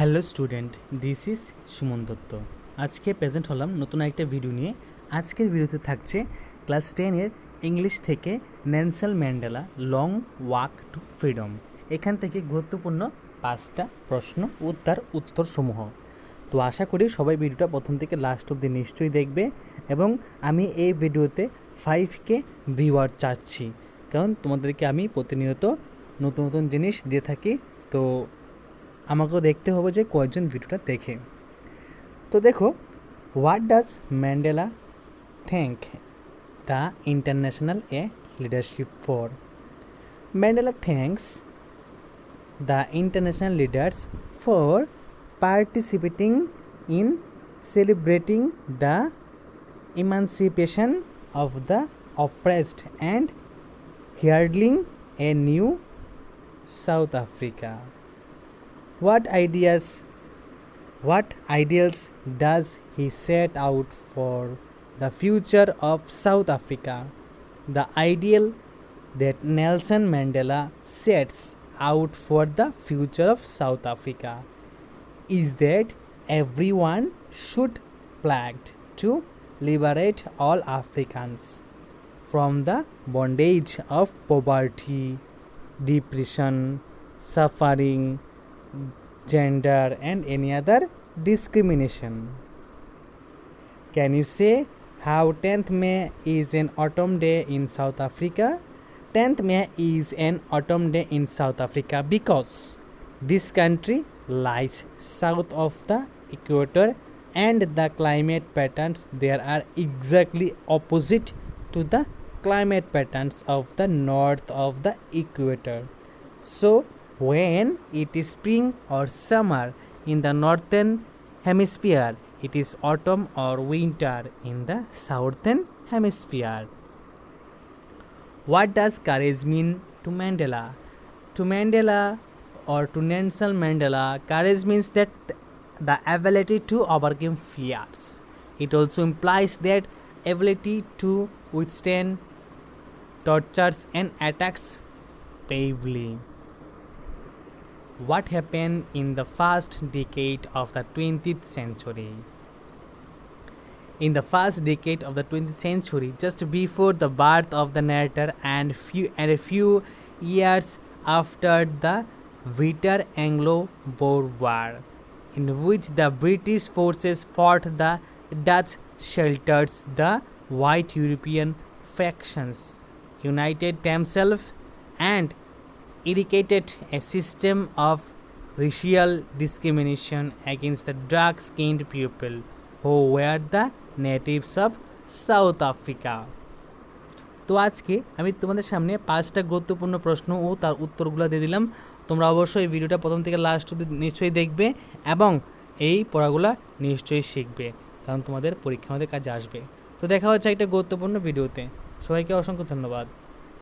Hello student, this is Suman Dutta. আজকে present হলাম নতুন একটা ভিডিও নিয়ে। আজকের ভিডিওতে থাকছে ক্লাস টেনের ইংলিশ থেকে Nelson Mandela, long walk to freedom. এখান থেকে গুরুত্বপূর্ণ পাঁচটা প্রশ্ন ও তার উত্তরসমূহ। তো আশা করি সবাই ভিডিওটা প্রথম থেকে লাস্ট অবধি নিশ্চয়ই দেখবে এবং আমি এই ভিডিওতে ফাইভকে ভিউয়ার চাচ্ছি। কারণ তোমাদেরকে আমি প্রতিনিয়ত নতুন নতুন জিনিস দিয়ে থাকি। তো আমাকেও দেখতে হবে যে কয়জন ভিডিওটা দেখে তো দেখো what does Mandela thank the international a leadership for Mandela thanks the international leaders for participating in celebrating the emancipation of the oppressed and heralding a new South Africa. What ideas what ideals does he set out for the future of South Africa? The ideal that Nelson Mandela sets out for the future of South Africa is that everyone should pledge to liberate all Africans from the bondage of poverty, depression, suffering, gender, and any other discrimination. Can you say how 10th May is an autumn day in South Africa? 10th May is an autumn day in South Africa because this country lies south of the equator and the climate patterns there are exactly opposite to the climate patterns of the north of the equator. So, when it is spring or summer in the northern hemisphere, it is autumn or winter in the southern hemisphere. What does courage mean to Mandela? To Mandela or to Nelson Mandela, courage means that the ability to overcome fears. It also implies that ability to withstand tortures and attacks bravely. What happened in the first decade of the 20th century? In the first decade of the 20th century, just before the birth of the narrator and few and a few years after the bitter Anglo-Boer War, in which the British forces fought the Dutch shelters, the white European factions united themselves and eradicated a system of racial discrimination against the dark skinned people who were the natives of South Africa. তো আজকে আমি তোমাদের সামনে পাঁচটা গুরুত্বপূর্ণ প্রশ্ন ও তার উত্তরগুলো দিয়ে দিলাম। তোমরা অবশ্যই ভিডিওটা প্রথম থেকে লাস্ট অব্দি নিশ্চয়ই দেখবে এবং এই পড়াগুলো নিশ্চয়ই শিখবে, কারণ তোমাদের পরীক্ষা আমাদের কাজে আসবে। তো দেখা হচ্ছে একটা গুরুত্বপূর্ণ ভিডিওতে। সবাইকে অসংখ্য ধন্যবাদ।